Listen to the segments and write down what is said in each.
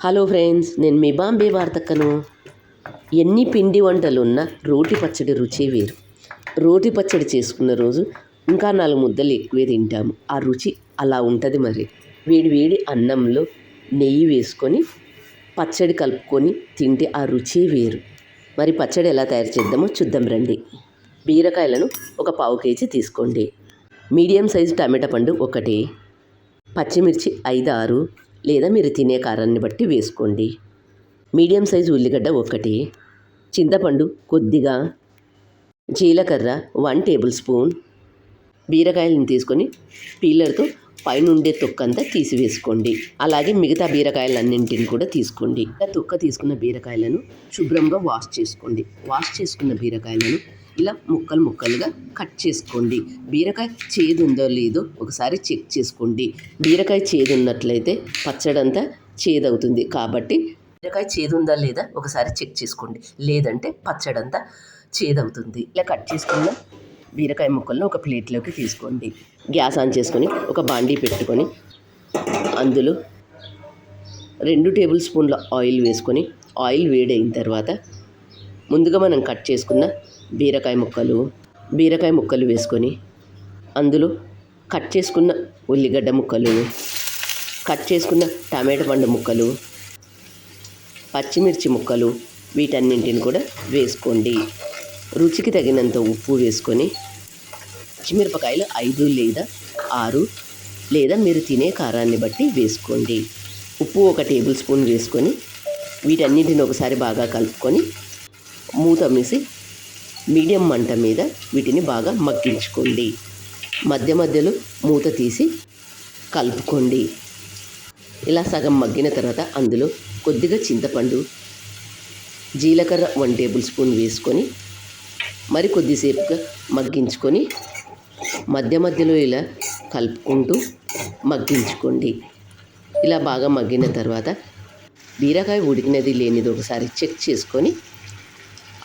Hello friends నేను మీ బాంబే వార్తక్కను. ఎన్ని పిండి వంటలున్నా రోటి పచ్చడి రుచి వేరు. రోటి పచ్చడి చేసుకున్న రోజు ఇంకా నాలుగు ముద్దలు ఎక్కువే తింటాము. ఆ రుచి అలా ఉంటుంది మరి. వేడి వేడి అన్నంలో నెయ్యి వేసుకొని పచ్చడి కలుపుకొని తింటే ఆ రుచి వేరు. మరి పచ్చడి ఎలా తయారు చేద్దామో చూద్దాం రండి. బీరకాయలను ఒక పావు కేజీ తీసుకోండి. మీడియం సైజు టమాటా పండు ఒకటి పచ్చిమిర్చి ఐదు ఆరు లేదా మీరు తినే కారాన్ని బట్టి వేసుకోండి. మీడియం సైజు ఉల్లిగడ్డ ఒకటి చింతపండు కొద్దిగా జీలకర్ర వన్ టేబుల్ స్పూన్ బీరకాయలను తీసుకొని పీలర్తో పైన ఉండే తొక్కంతా తీసివేసుకోండి. అలాగే మిగతా బీరకాయలన్నింటిని కూడా తీసుకోండి. తొక్క తీసుకున్న బీరకాయలను శుభ్రంగా వాష్ చేసుకోండి. వాష్ చేసుకున్న బీరకాయలను ఇలా ముక్కలు ముక్కలుగా కట్ చేసుకోండి. బీరకాయ చేదు ఉందో లేదో ఒకసారి చెక్ చేసుకోండి. బీరకాయ చేదు ఉన్నట్లయితే పచ్చడంతా చేదవుతుంది కాబట్టి బీరకాయ చేదు ఉందా లేదా ఒకసారి చెక్ చేసుకోండి. లేదంటే పచ్చడంతా చేదవుతుంది. ఇలా కట్ చేసుకున్న బీరకాయ ముక్కలను ఒక ప్లేట్లోకి తీసుకోండి. గ్యాస్ ఆన్ చేసుకొని ఒక బాండీ పెట్టుకొని అందులో రెండు టేబుల్ స్పూన్ల ఆయిల్ వేసుకొని ఆయిల్ వేడైన తర్వాత ముందుగా మనం కట్ చేసుకున్న బీరకాయ ముక్కలు బీరకాయ ముక్కలు వేసుకొని అందులో కట్ చేసుకున్న ఉల్లిగడ్డ ముక్కలు కట్ చేసుకున్న టమాటా పండు ముక్కలు పచ్చిమిర్చి ముక్కలు వీటన్నింటిని కూడా వేసుకోండి. రుచికి తగినంత ఉప్పు వేసుకొని పచ్చిమిరపకాయలు ఐదు లేదా ఆరు లేదా మీరు తినే కారాన్ని బట్టి వేసుకోండి. ఉప్పు ఒక టేబుల్ స్పూన్ వేసుకొని వీటన్నింటిని ఒకసారి బాగా కలుపుకొని మూత మీసి మీడియం మంట మీద వీటిని బాగా మగ్గించుకోండి. మధ్య మధ్యలో మూత తీసి కలుపుకోండి. ఇలా సగం మగ్గిన తర్వాత అందులో కొద్దిగా చింతపండు జీలకర్ర వన్ టేబుల్ స్పూన్ వేసుకొని మరి కొద్దిసేపుగా మగ్గించుకొని మధ్య మధ్యలో ఇలా కలుపుకుంటూ మగ్గించుకోండి. ఇలా బాగా మగ్గిన తర్వాత బీరకాయ ఉడికినది లేనిది ఒకసారి చెక్ చేసుకొని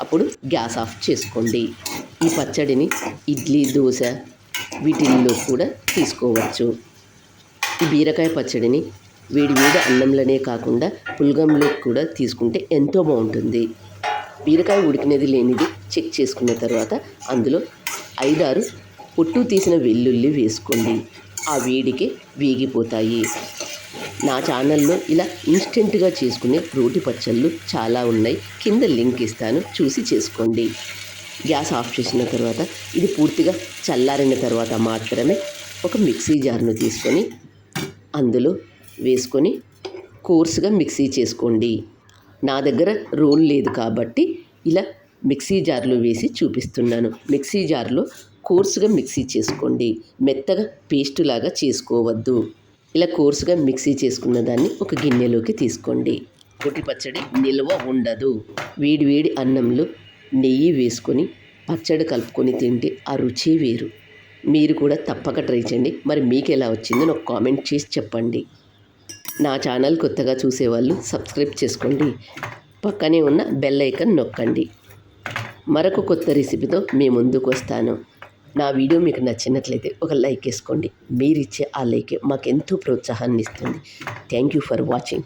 అప్పుడు గ్యాస్ ఆఫ్ చేసుకోండి. ఈ పచ్చడిని ఇడ్లీ దోశ వీటిల్లో కూడా తీసుకోవచ్చు. ఈ బీరకాయ పచ్చడిని వేడి వేడి అన్నంలోనే కాకుండా పులగంలో కూడా తీసుకుంటే ఎంతో బాగుంటుంది. బీరకాయ ఉడికినది లేనిది చెక్ చేసుకున్న తర్వాత అందులో ఐదారు పొట్టు తీసిన వెల్లుల్లి వేసుకోండి. ఆ వేడికి వేగిపోతాయి. నా ఛానల్లో ఇలా ఇన్స్టెంట్గా చేసుకునే రోటి పచ్చళ్ళు చాలా ఉన్నాయి. కింద లింక్ ఇస్తాను. చూసి చేసుకోండి. గ్యాస్ ఆఫ్ చేసిన తర్వాత ఇది పూర్తిగా చల్లారిన తర్వాత మాత్రమే ఒక మిక్సీ జార్ను తీసుకొని అందులో వేసుకొని కోర్సుగా మిక్సీ చేసుకోండి. నా దగ్గర రోల్ లేదు కాబట్టి ఇలా మిక్సీ జార్లో వేసి చూపిస్తున్నాను. మిక్సీ జార్లో కోర్సుగా మిక్సీ చేసుకోండి. మెత్తగా పేస్టు లాగా చేసుకోవద్దు. ఇలా కోర్సుగా మిక్సీ చేసుకున్న దాన్ని ఒక గిన్నెలోకి తీసుకోండి. కొట్టి పచ్చడి నిల్వ ఉండదు. వేడి వేడి అన్నంలో నెయ్యి వేసుకొని పచ్చడి కలుపుకొని తింటే ఆ రుచి వేరు. మీరు కూడా తప్పక ట్రై చేయండి. మరి మీకు ఎలా వచ్చిందో నాకు కామెంట్ చేసి చెప్పండి. నా ఛానల్ కొత్తగా చూసేవాళ్ళు సబ్స్క్రైబ్ చేసుకోండి. పక్కనే ఉన్న బెల్ ఐకన్ నొక్కండి. మరొక కొత్త రెసిపీతో మీ ముందుకు వస్తాను. నా వీడియో మీకు నచ్చినట్లయితే ఒక లైక్ వేసుకోండి. మీరిచ్చే ఆ లైక్ మాకు ఎంతో ప్రోత్సాహాన్ని ఇస్తుంది. Thank you for watching